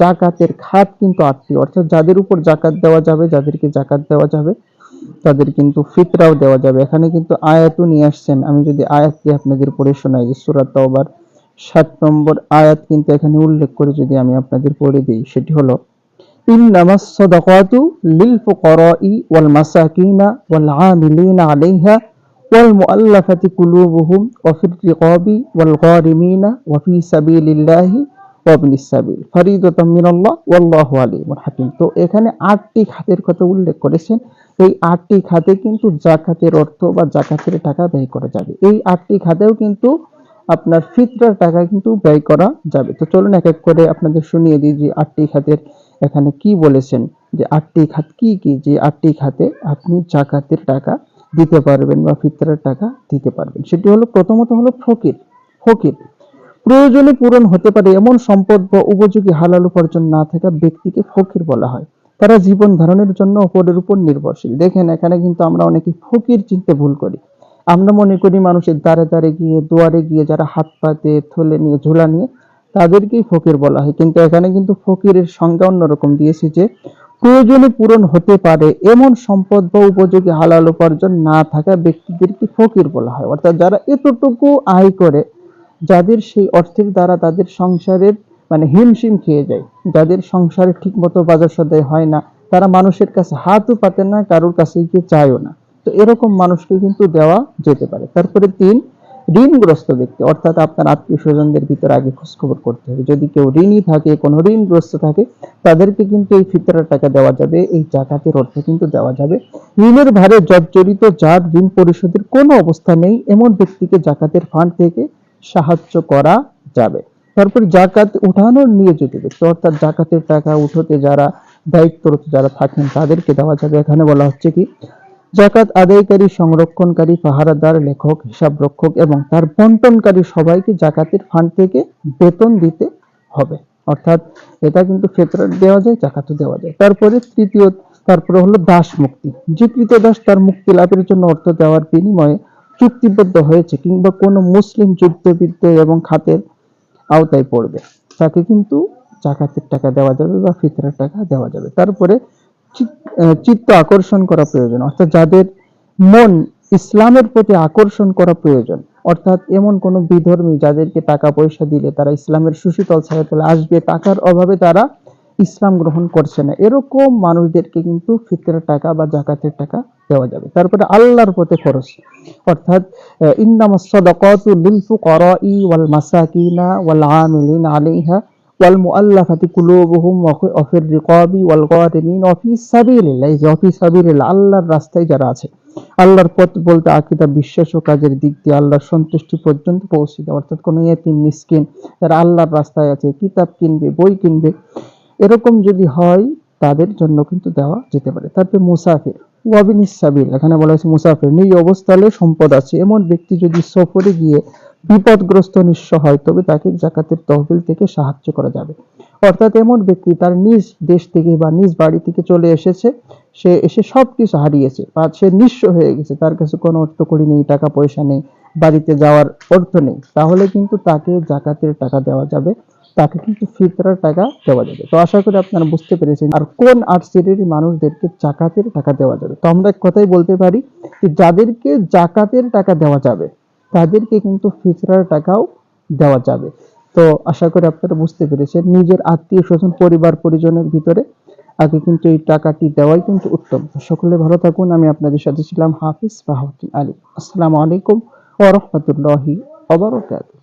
জাকাতের খাত কিন্তু আটটি অর্থাৎ যাদের উপর জাকাত দেওয়া যাবে যাদেরকে জাকাত দেওয়া যাবে তাদের কিন্তু ফিতরাও দেওয়া যাবে এখানে কিন্তু আয়াতও নিয়ে আসছেন আমি যদি আয়াতটি আপনাদের পড়ে শোনাই যে সুরাত তওবার সাত নম্বর আয়াত কিন্তু এখানে উল্লেখ করে যদি আমি আপনাদের পড়ে দিই সেটি হলো إنما الصدقات للفقراء والمساكين والعاملين عليها والمؤلفة قلوبهم وفي الرقاب والغارمين وفي سبيل الله তো এখানে আটটি খাতের কথা উল্লেখ করেছেন। এই আটটি খাতে কিন্তু জাকাতের অর্থ বা জাকাতের টাকা ব্যয় করা যাবে। এই আটটি খাতেও কিন্তু আপনার ফিতরার টাকা কিন্তু ব্যয় করা যাবে। তো চলুন এক এক করে আপনাদের শুনিয়ে দিই যে আটটি খাতের এখানে কি বলেছেন, যে আটটি খাত কি কি, যে আটটি খাতে আপনি জাকাতের টাকা দিতে পারবেন বা ফিতরার টাকা দিতে পারবেন। সেটি হলো, প্রথমত হলো ফকির। ফকির প্রয়োজনে পূরণ হতে পারে এমন সম্পদ বা উপযোগী হালাল উপার্জন না থাকা ব্যক্তিকে ফকির বলা হয়। তারা জীবন ধারণের জন্য অপরের উপর নির্ভরশীল। দেখেন, এখানে কিন্তু আমরা অনেকে ফকির চিনতে ভুল করি। আমরা মনে করি মানুষের দ্বারে দ্বারে গিয়ে, দুয়ারে গিয়ে যারা হাত পাতে থলে নিয়ে, ঝোলা নিয়ে, তাদেরকেই ফকির বলা হয়। কিন্তু এখানে কিন্তু ফকিরের সংজ্ঞা অন্যরকম দিয়েছে যে, প্রয়োজনে পূরণ হতে পারে এমন সম্পদ বা উপযোগী হালাল উপার্জন না থাকা ব্যক্তিদেরকে ফকির বলা হয়। অর্থাৎ যারা এতটুকু আয় করে যাদের সেই অর্থের দ্বারা তাদের সংসারের মানে হিমশিম খেয়ে যায়, যাদের সংসারে ঠিক মতো বাজার সদাই হয় না, তারা মানুষের কাছে হাতও পাতে না, কারোর কাছে গিয়ে চায়ও না। তো এরকম মানুষকে কিন্তু দেওয়া যেতে পারে। তারপরে তিন, ঋণগ্রস্ত ব্যক্তি, অর্থাৎ আপনার আত্মীয় স্বজনদের ভিতরে আগে খোঁজখবর করতে হবে। যদি কেউ ঋণী থাকে, কোনো ঋণগ্রস্ত থাকে, তাদেরকে কিন্তু এই ফিতরার টাকা দেওয়া যাবে, এই জাকাতের অর্থ কিন্তু দেওয়া যাবে। ঋণের ভারে জর্জরিত যার ঋণ পরিশোধের কোনো অবস্থা নেই। এমন ব্যক্তিকে জাকাতের ফান্ড থেকে সাহায্য করা যাবে। তারপর জাকাত উঠানোর নিয়োজিত ব্যক্তি অর্থাৎ জাকাতের টাকা উঠোতে যারা দায়িত্বরত যারা থাকেন, তাদেরকে দেওয়া যাবে। এখানে বলা হচ্ছে কি, জাকাত আদায়কারী, সংরক্ষণকারী, পাহারাদার, লেখক, হিসাবরক্ষক এবং তার বন্টনকারী সবাইকে জাকাতের ফান্ড থেকে বেতন দিতে হবে। অর্থাৎ এটা কিন্তু ফেতরাত দেওয়া যায়, জাকাতও দেওয়া যায়। তারপরে তৃতীয়, তারপরে হলো দাস মুক্তি। যে দাস তার মুক্তি লাভের জন্য অর্থ দেওয়ার বিনিময়ে চুক্তিবদ্ধ হয়েছে কিংবা কোনো মুসলিম যুদ্ধবিদ্য এবং খাতের আওতায় পড়বে, তাকে কিন্তু জাকাতের টাকা দেওয়া যাবে বা ফিতরার টাকা দেওয়া যাবে। তারপরে চিত- চিত্ত আকর্ষণ করা প্রয়োজন, অর্থাৎ যাদের মন ইসলামের প্রতি আকর্ষণ করা প্রয়োজন, অর্থাৎ এমন কোন বিধর্মী যাদেরকে টাকা পয়সা দিলে তারা ইসলামের সুশীতল ছায়াতলে আসবে, টাকার অভাবে তারা ইসলাম গ্রহণ করছে না। এরকম মানুষদেরকে কিন্তু ফিতরের টাকা বা জাকাতের টাকা দেওয়া যাবে। তারপরে আল্লাহর পথে খরচ। অর্থাৎ ইন্নামাস সাদাকাতু লিল ফুকারাই ওয়াল মাসাকিনা ওয়াল আমিলিন আলাইহা ওয়াল মুআল্লাফাতি কুলুবুহুম ওয়া রিকাবি ওয়াল ফি সাবিলিল্লাহ ফি সাবিলিল্লাহ। আল্লাহর রাস্তায় যারা আছে, আল্লাহর পথ বলতে আকিদা, বিশ্বাস ও কাজের দিক দিয়ে আল্লাহর সন্তুষ্টি পর্যন্ত পৌঁছে দেওয়া। অর্থাৎ কোনো ইয়েতিম, মিসকিন, যারা আল্লাহর রাস্তায় আছে, কিতাব কিনবে, বই কিনবে এরকম যদি হয়, তাদের জন্য কিন্তু দেওয়া যেতে পারে। তারপরে মুসাফির ওয়াবিনিস সাবিল এখানে বলা হয়েছে মুসাফির। নিজ অবস্থালে সম্পদ আছে। এমন ব্যক্তি যদি সফরে গিয়ে বিপদগ্রস্ত, নিঃস্ব হয়, তবে তাকে জাকাতের তহবিল থেকে সাহায্য করা যাবে। অর্থাৎ এমন ব্যক্তি তার নিজ দেশ থেকে বা নিজ বাড়ি থেকে চলে এসেছে, সে এসে সবকিছু হারিয়েছে, বা সে নিঃস্ব হয়ে গেছে, তার কাছে কোনো অর্থ করি নেই টাকা পয়সা নেই, বাড়িতে যাওয়ার অর্থ নেই। তাহলে কিন্তু তাকে জাকাতের টাকা দেওয়া যাবে। তাকে কিন্তু ফিতরার টাকা দেওয়া যাবে। তো আশা করি আপনারা বুঝতে পেরেছেন আর কোন আট শ্রেণির মানুষদেরকে জাকাতের টাকা দেওয়া যাবে। তো আমরা এক কথাই বলতে পারি যে যাদেরকে জাকাতের টাকা দেওয়া যাবে, তাদেরকে কিন্তু ফিতরার টাকাও দেওয়া যাবে। তো আশা করি আপনারা বুঝতে পেরেছেন, নিজের আত্মীয় স্বজন, পরিবার, পরিজনের ভিতরে আগে কিন্তু এই টাকাটি দেওয়াই কিন্তু উত্তম। সকলে ভালো থাকুন, আমি আপনাদের সাথে ছিলাম হাফিজ বাহাউদ্দিন আলী আসসালামু আলাইকুম ওয়া রাহমাতুল্লাহি ওয়া বারাকাতুহু।